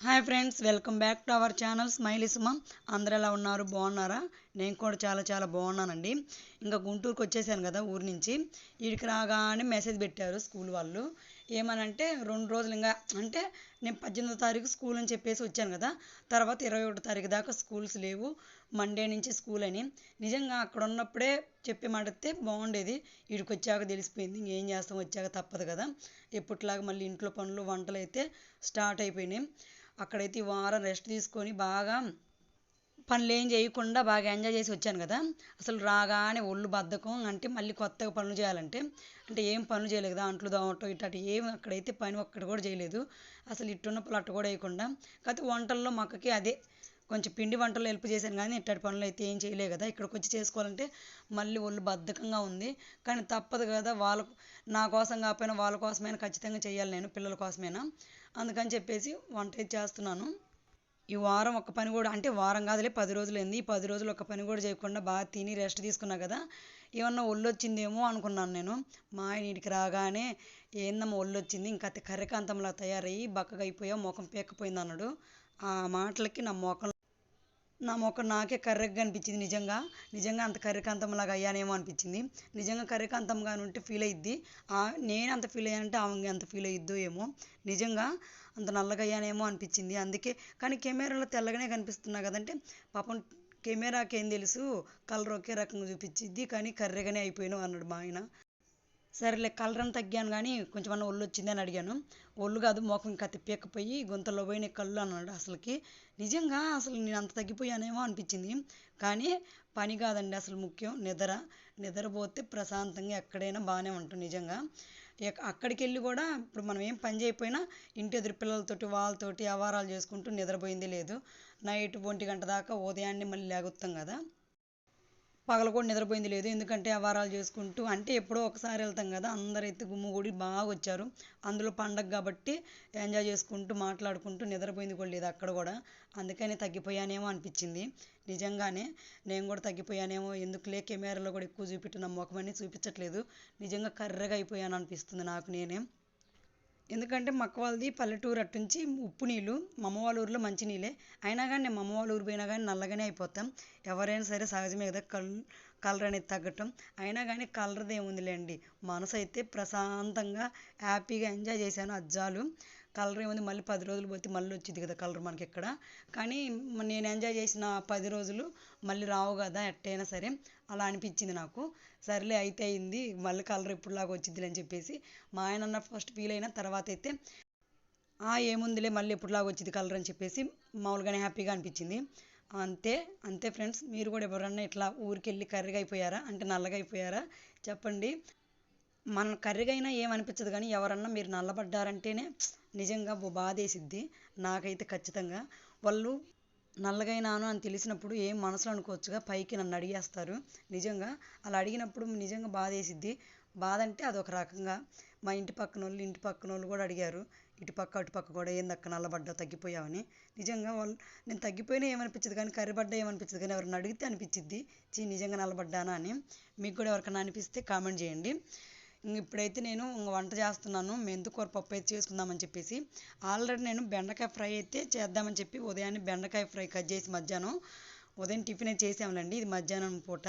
Hi friends welcome back to our channel smiley Suma. అందరు ఎలా ఉన్నారు? బాగున్నారా? నేను కూడా చాలా చాలా బాగున్నానండి. ఇంకా గుంటూరుకి వచ్చేసాను కదా ఊరి నుంచి. వీడికి రాగానే మెసేజ్ పెట్టారు స్కూల్ వాళ్ళు. ఏమనంటే రెండు రోజులు ఇంకా అంటే నేను పద్దెనిమిదో తారీఖు స్కూల్ అని చెప్పేసి వచ్చాను కదా. తర్వాత ఇరవై ఒకటో తారీఖు దాకా స్కూల్స్ లేవు. మండే నుంచి స్కూల్ అని. నిజంగా అక్కడ ఉన్నప్పుడే చెప్పి బాగుండేది. వీడికి వచ్చాక తెలిసిపోయింది. ఇంకేం చేస్తాం? వచ్చాక తప్పదు కదా. ఎప్పటిలాగా మళ్ళీ ఇంట్లో పనులు వంటలు అయితే స్టార్ట్ అయిపోయినాయి. అక్కడైతే ఈ వారం రెస్ట్ తీసుకొని బాగా పనులు ఏం చేయకుండా బాగా ఎంజాయ్ చేసి వచ్చాను కదా. అసలు రాగానే ఒళ్ళు బద్ధకం అంటే మళ్ళీ కొత్తగా పనులు చేయాలంటే అంటే ఏం పనులు చేయలేదు కదా అంట్లు దోమటం ఇటు ఏం అక్కడైతే పని ఒక్కటి కూడా చేయలేదు. అసలు ఇట్టున్న పనులు అట్టు కూడా వేయకుండా కాకపోతే వంటల్లో మక్కకి అదే కొంచెం పిండి వంటలు హెల్ప్ చేశాను కానీ ఇట్టడి పనులు అయితే ఏం చేయలే కదా. ఇక్కడికి వచ్చి చేసుకోవాలంటే మళ్ళీ ఒళ్ళు బద్ధకంగా ఉంది. కానీ తప్పదు కదా వాళ్ళ నా కోసం కాకపోయినా వాళ్ళ కోసమైనా ఖచ్చితంగా చేయాలి నేను పిల్లల కోసమైనా. అందుకని చెప్పేసి వంట చేస్తున్నాను. ఈ వారం ఒక పని కూడా అంటే వారం కాదులే పది రోజులు ఈ పది రోజులు ఒక్క పని కూడా చేయకుండా బాగా తిని రెస్ట్ తీసుకున్నా కదా ఏమన్నా ఒళ్ళు వచ్చిందేమో అనుకున్నాను నేను. మా ఆయన ఇంటికి రాగానే ఏందమ్మా ఒళ్ళు వచ్చింది ఇంకా అతి కర్రకాంతంలా తయారయ్యి బక్కగా అయిపోయావు ముఖం పేకపోయింది అన్నాడు. ఆ మాటలకి నా ముఖం నా ముఖం నాకే కర్రెగా అనిపించింది నిజంగా. నిజంగా అంత కర్రకాంతంలాగా అయ్యానేమో అనిపించింది. నిజంగా కర్రకాంతంగా ఉంటే ఫీల్ అయ్యిద్ది నేను అంత ఫీల్ అయ్యానంటే ఆమె అంత ఫీల్ అయ్యిద్దో ఏమో. నిజంగా అంత నల్లగా అయ్యానేమో అనిపించింది. అందుకే కానీ కెమెరాలో తెల్లగానే కనిపిస్తున్నా కదంటే పాపం కెమెరాకి ఏం తెలుసు? కలర్ ఒకే రకంగా చూపించిద్ది. కానీ కర్రెగానే అయిపోయినావు అన్నాడు మా ఆయన. సరేలే కలరం తగ్గాను కానీ కొంచెం అన్న ఒళ్ళు వచ్చింది అని అడిగాను. ఒళ్ళు కాదు మొఖం ఇంకా తిప్పేకపోయి గుంతలో పోయిన కళ్ళు అన్నాడు అసలుకి. నిజంగా అసలు నేను అంత తగ్గిపోయానేమో అనిపించింది. కానీ పని కాదండి అసలు ముఖ్యం నిద్ర. నిద్రపోతే ప్రశాంతంగా ఎక్కడైనా బాగానే ఉంటుంది నిజంగా. అక్కడికి వెళ్ళి కూడా ఇప్పుడు మనం ఏం పని చేయకపోయినా ఇంటి ఎదురు పిల్లలతోటి వాళ్ళతోటి వ్యవహారాలు చేసుకుంటూ నిద్రపోయింది లేదు. నైట్ ఒంటి గంట దాకా ఉదయాన్నే మళ్ళీ లేగుతాం కదా. పగల కూడా నిద్రపోయింది లేదు. ఎందుకంటే వ్యవహారాలు చేసుకుంటూ అంటే ఎప్పుడో ఒకసారి వెళ్తాం కదా అందరైతే గుమ్మగూడి బాగా వచ్చారు. అందులో పండగ కాబట్టి ఎంజాయ్ చేసుకుంటూ మాట్లాడుకుంటూ నిద్రపోయింది కూడా లేదు అక్కడ కూడా. అందుకని తగ్గిపోయానేమో అనిపించింది. నిజంగానే నేను కూడా తగ్గిపోయానేమో ఎందుకులే కెమెరాలో కూడా ఎక్కువ చూపెట్టిన ముఖం చూపించట్లేదు. నిజంగా కర్రగా అయిపోయాను అనిపిస్తుంది నాకు నేనే. ఎందుకంటే మక్క వాళ్ళది పల్లెటూరు అట్టుంచి ఉప్పు నీళ్ళు మా అమ్మ వాళ్ళ ఊరిలో మంచి నీళ్ళే. అయినా కానీ నేను మా అమ్మ వాళ్ళ ఊరు పోయినా కానీ నల్లగానే అయిపోతాం. ఎవరైనా సరే సహజమే కదా కల్ కలర్ అనేది తగ్గటం. అయినా కానీ కలర్ది ఏముందిలేండి. మనసు అయితే ప్రశాంతంగా హ్యాపీగా ఎంజాయ్ చేశాను అజ్జాలు కలర్ ఏముంది? మళ్ళీ పది రోజులు పోతే మళ్ళీ వచ్చింది కదా కలర్ మనకి ఇక్కడ కానీ నేను ఎంజాయ్ చేసిన పది రోజులు మళ్ళీ రావు కదా ఎట్టయినా సరే అలా అనిపించింది నాకు. సర్లే అయితే అయింది మళ్ళీ కలర్ ఇప్పుడులాగా వచ్చింది అని చెప్పేసి మా ఆయన అన్న ఫస్ట్ ఫీల్ అయిన తర్వాత అయితే ఏముందిలే మళ్ళీ ఎప్పుడులాగా వచ్చింది కలర్ అని చెప్పేసి మామూలుగానే హ్యాపీగా అనిపించింది. అంతే అంతే ఫ్రెండ్స్. మీరు కూడా ఎవరన్నా ఇట్లా ఊరికెళ్ళి కర్రీగా అయిపోయారా? అంటే నల్లగా అయిపోయారా? చెప్పండి. మన కర్రీగా అయినా ఏమనిపించదు కానీ ఎవరన్నా మీరు నల్లబడ్డారంటేనే నిజంగా బాధేసిద్ది. నాకైతే ఖచ్చితంగా. వాళ్ళు నల్లగైనాను అని తెలిసినప్పుడు ఏం మనసులో అనుకోవచ్చుగా పైకి నన్ను అడిగేస్తారు. నిజంగా అలా అడిగినప్పుడు నిజంగా బాధ వేసిద్ది బాధ అంటే అదొక రకంగా. మా ఇంటి పక్కన వాళ్ళు ఇంటి పక్కన వాళ్ళు కూడా అడిగారు. ఇటు పక్క అటు పక్క కూడా ఏందక్క నల్లబడ్డావు తగ్గిపోయావని. నిజంగా వాళ్ళు నేను తగ్గిపోయినా ఏమనిపించదు కానీ కర్రీబడ్డా ఏమనిపించదు కానీ ఎవరిని అడిగితే అనిపించిద్ది చీ నిజంగా నల్లబడ్డానా అని. మీకు కూడా ఎవరికైనా అనిపిస్తే కామెంట్ చేయండి. ఇప్పుడైతే నేను వంట చేస్తున్నాను. మెంతికూర పప్పు అయితే చేసుకుందామని చెప్పేసి. ఆల్రెడీ నేను బెండకాయ ఫ్రై అయితే చేద్దామని చెప్పి ఉదయాన్నే బెండకాయ ఫ్రై కట్ చేసి మధ్యాహ్నం ఉదయం టిఫిన్ అయితే చేసాములండి ఇది మధ్యాహ్నం పూట.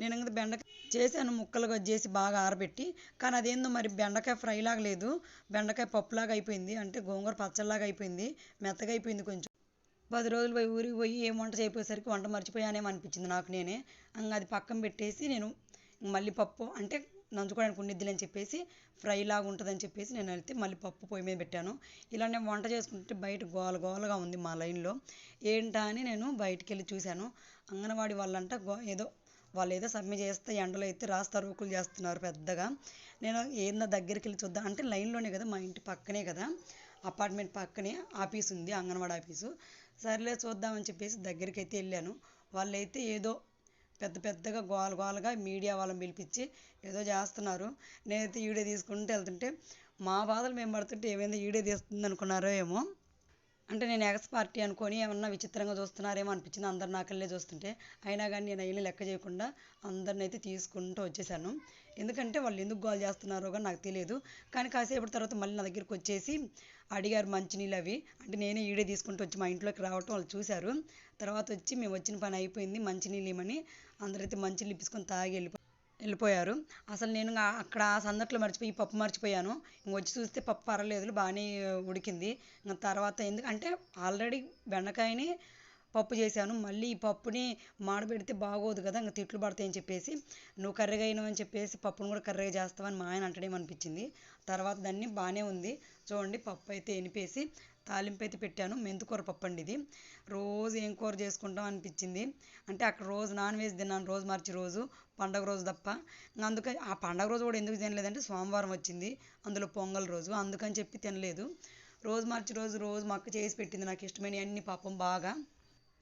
నేను ఇంకా బెండకాయ చేశాను ముక్కలుగా చేసి బాగా ఆరబెట్టి. కానీ అదేందో మరి బెండకాయ ఫ్రై లాగా లేదు. బెండకాయ పప్పులాగా అయిపోయింది. అంటే గోంగూర పచ్చళ్ళలాగా అయిపోయింది. మెత్తగా అయిపోయింది కొంచెం. పది రోజులు పోయి ఊరికి పోయి ఏం వంట చేయపోయేసరికి వంట మర్చిపోయానేమో అనిపించింది నాకు నేనే. ఇంకా అది పక్కన పెట్టేసి నేను మళ్ళీ పప్పు అంటే నంచుకోవడానికి ఉండిద్దిలే అని చెప్పేసి ఫ్రై లాగా ఉంటుందని చెప్పేసి నేను అయితే మళ్ళీ పప్పు పొయ్యి మీద పెట్టాను. ఇలా నేను వంట చేసుకుంటే బయట గోల గోలగా ఉంది మా లైన్లో. ఏంటా అని నేను బయటికి వెళ్ళి చూశాను. అంగన్వాడీ వాళ్ళంట గో ఏదో వాళ్ళు ఏదో సమ్మె చేస్తే ఎండలో అయితే రాస్తారు ఊకులు చేస్తున్నారు పెద్దగా. నేను ఏందా దగ్గరికి వెళ్ళి చూద్దాం. అంటే లైన్లోనే కదా మా ఇంటి పక్కనే కదా అపార్ట్మెంట్ పక్కనే ఆఫీస్ ఉంది అంగన్వాడీ ఆఫీసు. సర్లే చూద్దామని చెప్పేసి దగ్గరికి అయితే వెళ్ళాను. వాళ్ళైతే ఏదో పెద్ద పెద్దగా గోల గోలగా మీడియా వాళ్ళని పిలిపించి ఏదో చేస్తున్నారు. నేనైతే వీడియో తీసుకుంటూ వెళ్తుంటే మా బాధలు మేము పడుతుంటే ఏమైందో వీడియో తీస్తుంది అనుకున్నారో ఏమో. అంటే నేను ఎగస్ పార్టీ అనుకొని ఏమన్నా విచిత్రంగా చూస్తున్నారేమో అనిపించింది అందరు నాకల్లే చూస్తుంటే. అయినా కానీ నేను అయినా లెక్క చేయకుండా అందరిని అయితే తీసుకుంటూ వచ్చేసాను. ఎందుకంటే వాళ్ళు ఎందుకు గోల్ చేస్తున్నారో కానీ నాకు తెలియదు. కానీ కాసేపటి తర్వాత మళ్ళీ నా దగ్గరికి వచ్చేసి అడిగారు మంచినీళ్ళు అవి. అంటే నేనే ఈడే తీసుకుంటూ వచ్చి మా ఇంట్లోకి రావటం వాళ్ళు చూశారు. తర్వాత వచ్చి మేము వచ్చిన పని అయిపోయింది మంచినీళ్ళు ఇవ్వమని అందరైతే మంచినీళ్ళు ఇప్పించుకొని తాగి వెళ్ళిపో వెళ్ళిపోయారు. అసలు నేను అక్కడ ఆ సందట్లో మర్చిపోయి పప్పు మర్చిపోయాను. ఇంక వచ్చి చూస్తే పప్పు పర్వాలేదు బాగానే ఉడికింది. ఇంకా తర్వాత ఎందుకంటే ఆల్రెడీ బెండకాయని పప్పు చేశాను. మళ్ళీ ఈ పప్పుని మాడబెడితే బాగోదు కదా ఇంకా తిట్లు పడతాయని చెప్పేసి నువ్వు కర్రీగా అయినావు అని చెప్పేసి పప్పును కూడా కర్రీగా చేస్తావని మా ఆయన అంటడేమనిపించింది. తర్వాత దాన్ని బాగానే ఉంది. చూడండి పప్పు అయితే ఎనిపేసి తాలింపు అయితే పెట్టాను. మెంతికూర పప్పు అండి ఇది. రోజు ఏం కూర చేసుకుంటాం అనిపించింది. అంటే అక్కడ రోజు నాన్ వెజ్ తిన్నాను రోజు మార్చి రోజు పండగ రోజు తప్ప. అందుకని ఆ పండగ రోజు కూడా ఎందుకు తినలేదంటే సోమవారం వచ్చింది అందులో పొంగల్ రోజు. అందుకని చెప్పి తినలేదు. రోజు మార్చి రోజు రోజు మా అక్క చేసి పెట్టింది నాకు ఇష్టమైన అన్ని పాపం బాగా.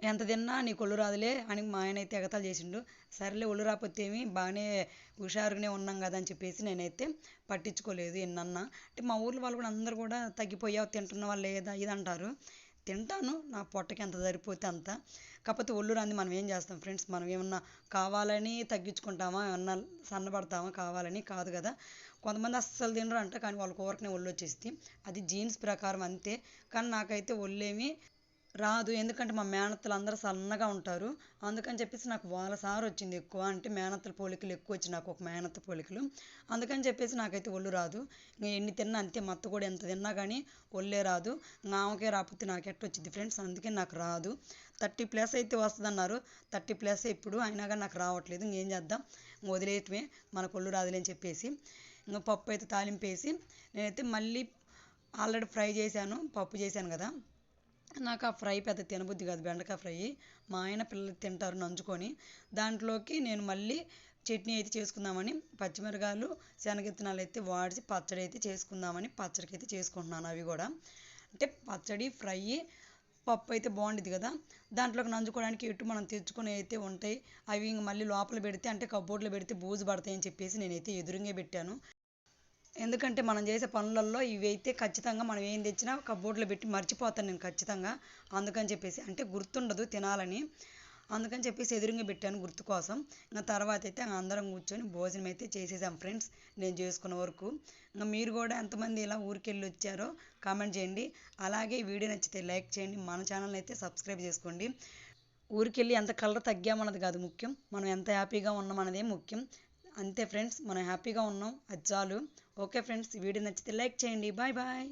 ఎంత తిన్నా నీకు ఒళ్ళు రాదులే అని మా ఆయన అయితే ఎగతాళి చేసిండు. సరేలే ఒళ్ళు రాకపోతే ఏమి బాగానే హుషారుగానే ఉన్నాం కదా అని చెప్పేసి నేనైతే పట్టించుకోలేదు ఎన్నన్నా. అంటే మా ఊర్లో వాళ్ళు కూడా అందరూ కూడా తగ్గిపోయావు తింటున్నావా లేదా ఇది అంటారు. తింటాను నా పొట్టకి ఎంత సరిపోతే అంత. కాకపోతే ఒళ్ళు రాంది మనం ఏం చేస్తాం ఫ్రెండ్స్? మనం ఏమన్నా కావాలని తగ్గించుకుంటామా? ఏమన్నా సన్నబడతామా? కావాలని కాదు కదా. కొంతమంది అస్సలు తినరు అంట కానీ వాళ్ళ కోరికనే ఒళ్ళు వచ్చేసి అది జీన్స్ ప్రకారం అంతే. కానీ నాకైతే ఒళ్ళేమి రాదు. ఎందుకంటే మా మేనత్తలు అందరూ సన్నగా ఉంటారు. అందుకని చెప్పేసి నాకు వాళ్ళ సారు వచ్చింది ఎక్కువ. అంటే మేనత్తల పోలికలు ఎక్కువ వచ్చి నాకు ఒక మేనత్త పోలికలు. అందుకని చెప్పేసి నాకైతే ఒళ్ళు రాదు. ఇంకా ఎన్ని తిన్నా అంతే మత్త కూడా ఎంత తిన్నా కానీ ఒళ్ళే రాదు. ఆమెకే రాకపోతే నాకు ఎట్ట వచ్చింది ఫ్రెండ్స్? అందుకే నాకు రాదు. థర్టీ ప్లస్ అయితే వస్తుంది అన్నారు థర్టీ ప్లస్ ఇప్పుడు అయినా కానీ నాకు రావట్లేదు. ఇంకేం చేద్దాం? వదిలేయటమే. మనకు ఒళ్ళు రాదులే అని చెప్పేసి. ఇంకా పప్పు అయితే తాలింపేసి నేనైతే మళ్ళీ ఆల్రెడీ ఫ్రై చేశాను. పప్పు చేశాను కదా. నాకు ఆ ఫ్రై పెద్ద తినబుద్ధి కాదు బెండకాయ ఫ్రై. మా ఆయన పిల్లలు తింటారు నంచుకొని దాంట్లోకి నేను మళ్ళీ చట్నీ అయితే చేసుకుందామని పచ్చిమిరకాయలు శనగిత్తనాలు అయితే వాడిచి పచ్చడి అయితే చేసుకుందామని పచ్చడికి అయితే చేసుకుంటున్నాను అవి కూడా. అంటే పచ్చడి ఫ్రై పప్పు అయితే బాగుండేది కదా. దాంట్లోకి నంచుకోవడానికి ఎటు మనం తెచ్చుకొని అయితే ఉంటాయి. అవి ఇంక మళ్ళీ లోపల పెడితే అంటే కబోర్డ్లో పెడితే బూజు పడతాయని చెప్పేసి నేనైతే ఎదురుగా పెట్టాను. ఎందుకంటే మనం చేసే పనులలో ఇవి అయితే ఖచ్చితంగా మనం ఏం తెచ్చినా కబోర్డ్లో పెట్టి మర్చిపోతాను నేను ఖచ్చితంగా. అందుకని చెప్పేసి అంటే గుర్తుండదు తినాలని. అందుకని చెప్పేసి ఎదురుగా పెట్టాను గుర్తు కోసం. ఇంకా తర్వాత అయితే అందరం కూర్చొని భోజనం అయితే చేసేసాం ఫ్రెండ్స్. నేను చేసుకున్న వరకు. ఇంకా మీరు కూడా ఎంతమంది ఇలా ఊరికెళ్ళి వచ్చారో కామెంట్ చేయండి. అలాగే వీడియో నచ్చితే లైక్ చేయండి. మన ఛానల్ అయితే సబ్స్క్రైబ్ చేసుకోండి. ఊరికెళ్ళి ఎంత కలర్ తగ్గామన్నది కాదు ముఖ్యం. మనం ఎంత హ్యాపీగా ఉన్నామన్నదే ముఖ్యం. అంతే ఫ్రెండ్స్ మనం హ్యాపీగా ఉన్నాం. అది చాలు. ఓకే ఫ్రెండ్స్ వీడియో నచ్చితే లైక్ చేయండి. Bye bye.